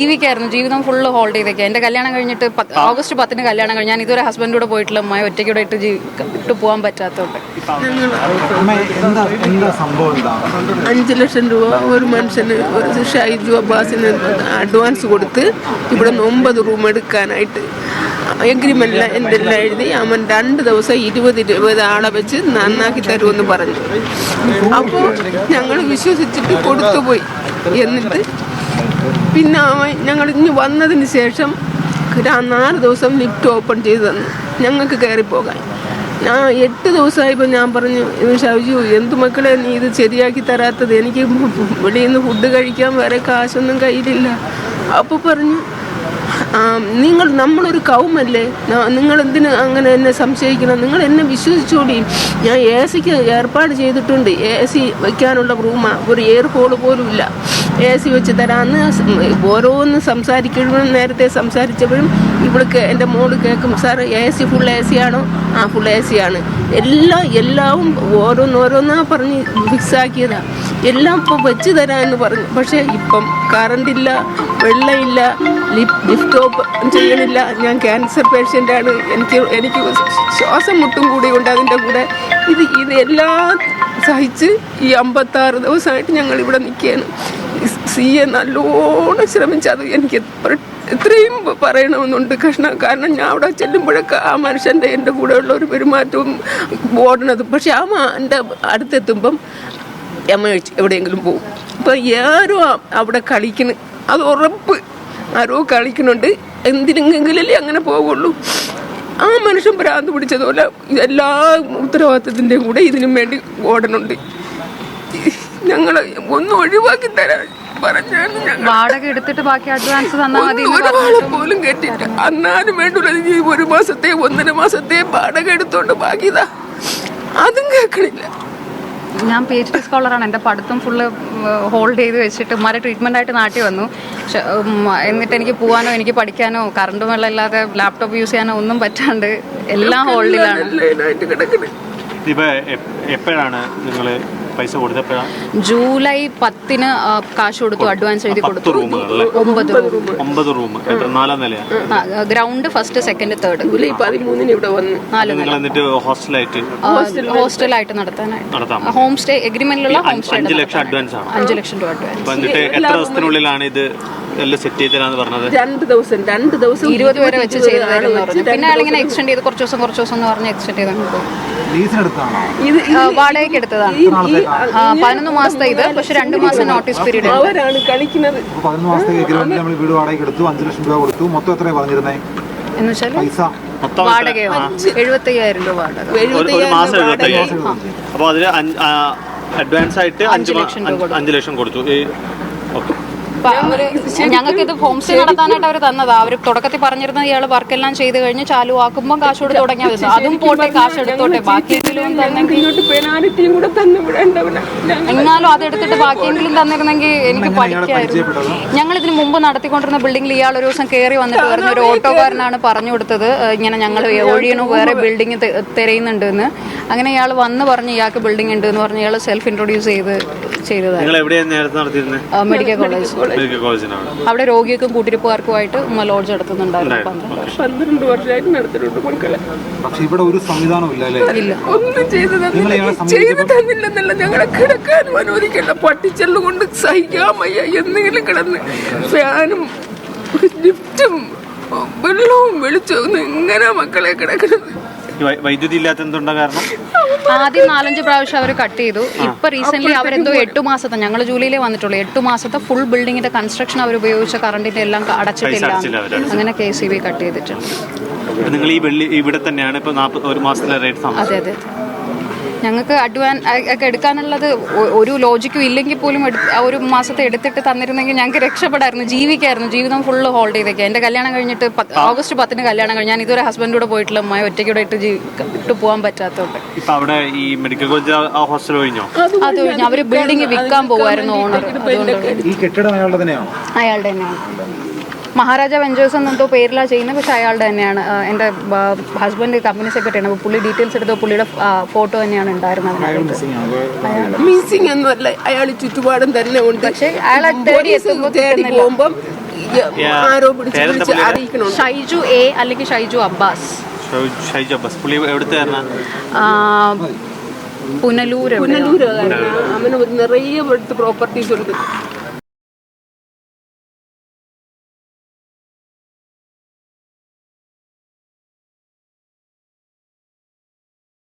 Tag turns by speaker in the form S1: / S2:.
S1: ജീവിക്കായിരുന്നു. ജീവിതം full hold ചെയ്തേക്കുക എന്റെ കല്യാണം കഴിഞ്ഞിട്ട് ഓഗസ്റ്റ് പത്തിന് കല്യാണം കഴിഞ്ഞ് ഞാൻ ഇതുവരെ ഹസ്ബൻഡ് കൂടെ പോയിട്ടില്ല. അമ്മ ഒറ്റയ്ക്കൂടെ ഇട്ട് ഇട്ട് പോകാൻ പറ്റാത്തതുകൊണ്ട്
S2: അമ്മ എന്താ എന്താ സംഭവം എന്താ
S3: അഞ്ച് ലക്ഷം രൂപ ഒരു മനുഷ്യന് ഒരു ഷൈജു അബ്ബാസിന് അഡ്വാൻസ് കൊടുത്ത് ഇവിടെ നിന്ന് ഒമ്പത് റൂം എടുക്കാനായിട്ട് എഗ്രിമെന്റിൽ എന്തെല്ലാം എഴുതി അവൻ രണ്ട് ദിവസം ഇരുപത് ഇരുപത് ആളെ വെച്ച് നന്നാക്കി തരുമെന്ന് പറഞ്ഞു. അപ്പോൾ ഞങ്ങൾ വിശ്വസിച്ചിട്ട് കൊടുത്തുപോയി. എന്നിട്ട് പിന്നെ ഞങ്ങൾ ഇനി വന്നതിന് ശേഷം നാല് ദിവസം ലിഫ്റ്റ് ഓപ്പൺ ചെയ്ത് തന്നു. ഞങ്ങൾക്ക് കയറിപ്പോകാൻ പോകാൻ. ഞാൻ എട്ട് ദിവസമായപ്പോൾ ഞാൻ പറഞ്ഞു ഷാജു എന്ത് മക്കളെ നീ ഇത് ശരിയാക്കി തരാത്തത്? എനിക്ക് വെളിയിൽ നിന്ന് ഫുഡ് കഴിക്കാൻ വേറെ കാശൊന്നും കയ്യിലില്ല. അപ്പോൾ പറഞ്ഞു "ആ, നിങ്ങൾ നമ്മളൊരു കൗമല്ലേ? നിങ്ങൾ എന്തിന് അങ്ങനെ എന്നെ സംശയിക്കണം? നിങ്ങൾ എന്നെ വിശ്വസിച്ചോടി. ഞാൻ എ സിക്ക് ഏർപ്പാട് ചെയ്തിട്ടുണ്ട്. എ സി വയ്ക്കാനുള്ള റൂമാണ് ഒരു എയർ ഹോൾ പോലും ഇല്ല. എ സി വെച്ച് തരാമെന്ന് ഓരോന്ന് സംസാരിക്കുമ്പോഴും നേരത്തെ സംസാരിച്ചപ്പോഴും ഇവൾക്ക് എന്റെ മോൾ കേൾക്കും sir A C full A C ആണോ ആ ഫുൾ എ സി ആണ് എല്ലാം എല്ലാവും ഓരോന്നോരോന്നാ പറഞ്ഞ് ഫിക്സാക്കിയതാ എല്ലാം ഇപ്പോൾ വെച്ച് തരാമെന്ന് പറഞ്ഞു. പക്ഷേ ഇപ്പം കറണ്ടില്ല വെള്ളമില്ല ലിഫ്റ്റ് ടോപ്പ് ചെയ്യണില്ല. ഞാൻ ക്യാൻസർ പേഷ്യന്റാണ് എനിക്ക് എനിക്ക് ശ്വാസം മുട്ടും കൂടി ഉണ്ട് അതിന്റെ കൂടെ. ഇത് ഇതെല്ലാം സഹിച്ച് ഈ അമ്പത്താറ് ദിവസമായിട്ട് ഞങ്ങൾ ഇവിടെ നിൽക്കുകയാണ്. സി എ നല്ലോണം ശ്രമിച്ചത് എനിക്ക് എത്ര- എത്രയും പറയണമെന്നുണ്ട്. കഷ്ണ കാരണം ഞാൻ അവിടെ ചെല്ലുമ്പോഴൊക്കെ ആ മനുഷ്യന്റെ എന്റെ കൂടെയുള്ള ഒരു പെരുമാറ്റവും ഓടണത് പക്ഷെ ആ എന്റെ അടുത്തെത്തുമ്പം അമ്മ എവിടെയെങ്കിലും പോകും. അപ്പം ആരും അവിടെ കളിക്കുന്നു അത് ഉറപ്പ് ആരോ കളിക്കുന്നുണ്ട്. എന്തിനെങ്കിലല്ലേ അങ്ങനെ പോവുള്ളൂ. ആ മനുഷ്യൻ ഭ്രാന്ത് പിടിച്ചതുപോലെ എല്ലാ ഉത്തരവാദിത്തത്തിന്റെയും കൂടെ ഇതിനും വേണ്ടി ഓടണുണ്ട്. ഞങ്ങൾ ഒന്ന് ഒഴിവാക്കി തരാൻ പറഞ്ഞാണ്
S1: വാടക എടുത്തിട്ട് ബാക്കി അഡ്വാൻസ്
S3: ഒരാളെ പോലും കേട്ടില്ല. അന്നാലും വേണ്ടൂല ഒരു മാസത്തെ ഒന്നര മാസത്തെ വാടക എടുത്തോണ്ട് ബാക്കിയതാ അതും കേൾക്കണില്ല.
S1: ഞാൻ പി എച്ച് ഡി സ്കോളറാണ് എന്റെ പഠിത്തം ഫുള്ള് ഹോൾഡ് ചെയ്ത് വെച്ചിട്ട് ഉമ്മാരെ ട്രീറ്റ്മെന്റ് ആയിട്ട് നാട്ടിൽ വന്നു. പക്ഷെ, എന്നിട്ട് എനിക്ക് പോകാനോ എനിക്ക് പഠിക്കാനോ കറണ്ട് വെള്ളം ഇല്ലാതെ ലാപ്ടോപ്പ് യൂസ് ചെയ്യാനോ ഒന്നും പറ്റാണ്ട് എല്ലാം ഹോൾഡിലാണ്
S4: എപ്പോഴാണ് നിങ്ങൾ പൈസ കൊടുത്തപ്പോഴാണ്?
S1: ജൂലൈ പത്തിന് കാശ് കൊടുത്തു അഡ്വാൻസ് എഴുതി കൊടുത്തു. ഒമ്പത് റൂം
S4: ഒമ്പത് റൂം എത്ര? നാലാം നിലയാണ്
S1: ground first second third
S3: July പതിമൂന്നിന് ഇവിടെ വന്നു.
S1: നാല്
S4: എന്നിട്ട് ഹോസ്റ്റലായിട്ട്
S1: ഹോസ്റ്റലായിട്ട് നടത്താനായിട്ട്. ഹോം സ്റ്റേ എഗ്രിമെന്റിലുള്ള ഹോം സ്റ്റേ
S4: അഞ്ച് ലക്ഷം അഡ്വാൻസ് ആണ്?
S1: അഞ്ച് ലക്ഷം രൂപ അഡ്വാൻസ്
S4: എത്ര ദിവസത്തിനുള്ളിലാണ് ഇത് എല്ലാം സെറ്റ് ചെയ്തതാണ് തരാന്ന് പറഞ്ഞത്?
S3: രണ്ട് ദിവസം രണ്ട് ദിവസം
S1: ഇരുപത് വരെ വെച്ച് ചെയ്തതാണ് പറഞ്ഞു പിന്നെ അയാളിങ്ങനെ എക്സ്റ്റെൻഡ് ചെയ്ത് കുറച്ച് ദിവസം കുറച്ച് ദിവസം എന്ന് പറഞ്ഞ് എക്സ്റ്റെൻഡ്.
S3: ഇത്
S1: വാടകയ്ക്ക് എടുത്തതാണ്. പതിനൊന്ന് മാസത്തെ ഇത്. പക്ഷെ രണ്ട് മാസം നോട്ടീസ് പീരീഡ്
S3: അവരാണ് കളിക്കുന്നത്.
S2: അപ്പൊ പതിനൊന്ന് മാസത്തെ നമ്മൾ വീട് വാടകയ്ക്ക് എടുത്തു അഞ്ച് ലക്ഷം രൂപ കൊടുത്തു. മൊത്തം എത്രയാണ് പറഞ്ഞിരുന്നേ?
S1: എന്ന് വെച്ചാൽ വാടകയോ? എഴുപത്തി അയ്യായിരം രൂപ വാടക.
S4: അപ്പോൾ അതിൽ അഡ്വാൻസ് ആയിട്ട് അഞ്ച് ലക്ഷം അഞ്ച് അഞ്ച് ലക്ഷം കൊടുത്തു ഈ ഓക്കെ
S1: അപ്പൊ അവർ ഞങ്ങൾക്ക് ഇത് ഹോം സ്റ്റേ നടത്താനായിട്ട് അവർ തന്നതാ. അവർ തുടക്കത്തിൽ പറഞ്ഞിരുന്ന ഇയാൾ വർക്കെല്ലാം ചെയ്ത് കഴിഞ്ഞ് ചാലു ആക്കുമ്പോൾ കാശ് കൊടുത്ത് തുടങ്ങിയാൽ അതും പോട്ടെ കാശ് എടുത്തോട്ടെ. ബാക്കിയെങ്കിലും എന്നാലും അത് എടുത്തിട്ട് ബാക്കിയെങ്കിലും തന്നിരുന്നെങ്കിൽ എനിക്ക് പഠിക്കായിരുന്നു. ഞങ്ങൾ ഇതിന് മുമ്പ് നടത്തിക്കൊണ്ടിരുന്ന ബിൽഡിംഗിൽ ഇയാൾ ഒരു ദിവസം കയറി വന്നിട്ട് പറഞ്ഞ ഒരു ഓട്ടോക്കാരനാണ് പറഞ്ഞു കൊടുത്തത്. ഇങ്ങനെ ഞങ്ങൾ ഒഴിയണു വേറെ ബിൽഡിംഗ് തിരയുന്നുണ്ട് എന്ന് അങ്ങനെ ഇയാൾ വന്ന് പറഞ്ഞ് ഇയാൾക്ക് ബിൽഡിംഗ് ഉണ്ട് എന്ന് പറഞ്ഞ് ഇയാൾ സെൽഫ് ഇൻട്രൊഡ്യൂസ് ചെയ്ത് ചെയ്തതാണ്.
S4: നിങ്ങൾ എവിടെയാണ് നേരത്തെ നടത്തിയിരുന്നത്
S1: മെഡിക്കൽ കോളേജ് അവിടെ രോഗികൾക്കും കൂട്ടിരിപ്പുകാർക്കുമായിട്ട് ഉമ്മ ലോഡ്ജ് നടത്തുന്നുണ്ടായിരുന്നു പന്ത്രണ്ട് വർഷം.
S3: പന്ത്രണ്ട് വർഷമായിട്ട് നടത്തിട്ടുണ്ട് മക്കളെ
S2: പക്ഷെ ഇവിടെ ഒരു ഇല്ല
S3: ഒന്നും ചെയ്തു തന്നില്ല.
S2: ഇയാളെ
S3: ചെയ്തു തന്നില്ലെന്നല്ല ഞങ്ങളെ കിടക്കാനും അനുവദിക്കണ്ട പട്ടിച്ചെല്ല് കൊണ്ട് സഹിക്കാൻ വയ്യ. എന്തെങ്കിലും കിടന്ന് ഫാനും ലിഫ്റ്റും വെള്ളവും വെളിച്ചവും ഇങ്ങനെ മക്കളെ കിടക്കുന്നത്
S4: വൈദ്യുതി ഇല്ലാത്ത കാരണം?
S1: ആദ്യം നാലഞ്ച് പ്രാവശ്യം അവർ കട്ട് ചെയ്തു. ഇപ്പൊ റീസെന്റ് അവരെന്തോ എട്ട് മാസത്തെ ഞങ്ങൾ ജൂലൈയിലേ വന്നിട്ടുള്ളൂ. എട്ട് മാസത്തെ ഫുൾ ബിൽഡിങ്ങിന്റെ കൺസ്ട്രക്ഷൻ അവർ ഉപയോഗിച്ച കറണ്ടിന്റെ എല്ലാം അടച്ചിട്ടില്ല. അങ്ങനെ കെ സി ബി കട്ട് ചെയ്തിട്ടുണ്ട്.
S4: ഇപ്പൊ നിങ്ങൾ ഈ വെള്ളി ഇവിടെ തന്നെയാണ് ഇപ്പൊ ഒരു മാസത്തിലെ റേറ്റ്
S1: അതെ അതെ. ഞങ്ങൾക്ക് അഡ്വാൻ ഒക്കെ എടുക്കാനുള്ളത് ഒരു ലോജിക്കും ഇല്ലെങ്കിൽ പോലും ആ ഒരു മാസത്തെ എടുത്തിട്ട് തന്നിരുന്നെങ്കിൽ ഞങ്ങൾക്ക് രക്ഷപ്പെടായിരുന്നു. ജീവിക്കായിരുന്നു. ജീവിതം ഫുള്ള് ഹോൾഡ് ചെയ്തേക്കുക എന്റെ കല്യാണം കഴിഞ്ഞിട്ട് പത്ത്- ഓഗസ്റ്റ് പത്തിന് കല്യാണം കഴിഞ്ഞ് ഞാൻ ഇതുവരെ ഹസ്ബൻഡ് കൂടെ പോയിട്ടില്ല. അമ്മ ഒറ്റയ്ക്കൂടെ ഇട്ട് ഇട്ട് പോകാൻ പറ്റാത്തതുകൊണ്ട്.
S4: ഇപ്പൊ അവിടെ ഈ മെഡിക്കൽ കോളേജ് ആ ഹോസ്റ്റൽ ഒഴിഞ്ഞോ
S1: അത് കഴിഞ്ഞ് അവർ ബിൽഡിംഗ് വിൽക്കാൻ പോകുമായിരുന്നു ഓണർ. അതുകൊണ്ട്
S2: ഈ കെട്ടിടം അയാളുടെ തന്നെയാണോ
S1: അയാളുടെ തന്നെയാണ് മഹാരാജ വെഞ്ചേഴ്സ് എന്നെന്തോ പേരിലാണ് ചെയ്യുന്നത്. പക്ഷെ അയാളുടെ തന്നെയാണ്. എന്റെ ഹസ്ബൻഡ് കമ്പനി സെക്രട്ടറിയാണ് അപ്പോൾ പുള്ളി ഡീറ്റെയിൽസ് എടുത്തപ്പോൾ പുള്ളിയുടെ ഫോട്ടോ തന്നെയാണ് ഉണ്ടായിരുന്നത്.
S3: മിസ്സിങ് ഒന്നുമല്ല അയാൾ ചുറ്റുപാടും തന്നെ ഉണ്ട്.
S1: പക്ഷേ അയാളെ തേടി
S3: ആരോ പിടിച്ച്? അറിയിക്കണം
S1: ഷൈജു എ അല്ലെങ്കിൽ ഷൈജു അബ്ബാസ്.
S4: ഷൈ- ഷൈജു അബ്ബാസ്. പുള്ളി എവിടുത്തെ
S1: ആ, പുനലൂർ
S3: അവന് നിറയെ പ്രോപ്പർട്ടീസ് കൊടുത്തു